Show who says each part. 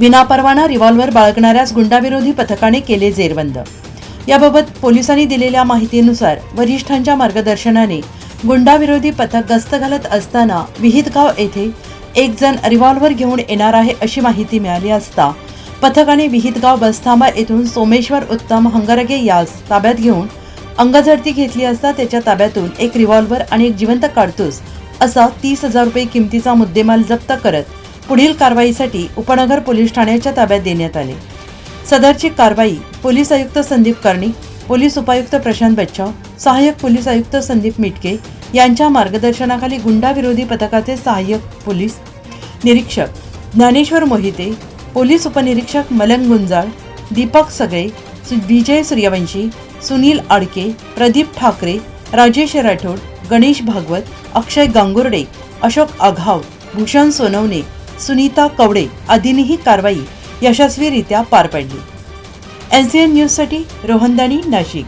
Speaker 1: विनापरवाना रिव्हॉल्व्हर बाळगणाऱ्यास गुंडाविरोधी पथकाने केले जेरबंद. याबाबत पोलिसांनी दिलेल्या माहितीनुसार वरिष्ठांच्या मार्गदर्शनाने गुंडाविरोधी पथक गस्त घालत असताना विहितगाव येथे एक जण रिव्हॉल्व्हर घेऊन येणार आहे अशी माहिती मिळाली असता पथकाने विहितगाव बसथांबा येथून सोमेश्वर उत्तम हंगरगे यास ताब्यात घेऊन अंगझडती घेतली असता त्याच्या ताब्यातून एक रिव्हॉल्व्हर आणि एक जिवंत काडतूस असा तीस हजार रुपये किमतीचा मुद्देमाल जप्त करत पुढील कारवाईसाठी उपनगर पोलीस ठाण्याच्या ताब्यात देण्यात आले. सदरची कारवाई पोलीस आयुक्त संदीप कर्णिक पोलीस उपायुक्त प्रशांत बच्चाव सहाय्यक पोलीस आयुक्त संदीप मिटके यांच्या मार्गदर्शनाखाली गुंडाविरोधी पथकाचे सहाय्यक पोलीस निरीक्षक ज्ञानेश्वर मोहिते पोलीस उपनिरीक्षक मलंग गुंजाळ दीपक सगळे विजय सूर्यवंशी सुनील आडके प्रदीप ठाकरे राजेश राठोड गणेश भागवत अक्षय गांगुर्डे अशोक आघाव भूषण सोनवणे सुनीता कवडे आदींनी ही कारवाई यशस्वीरित्या पार पाडली. एन सी एन न्यूजसाठी रोहनदानी नाशिक.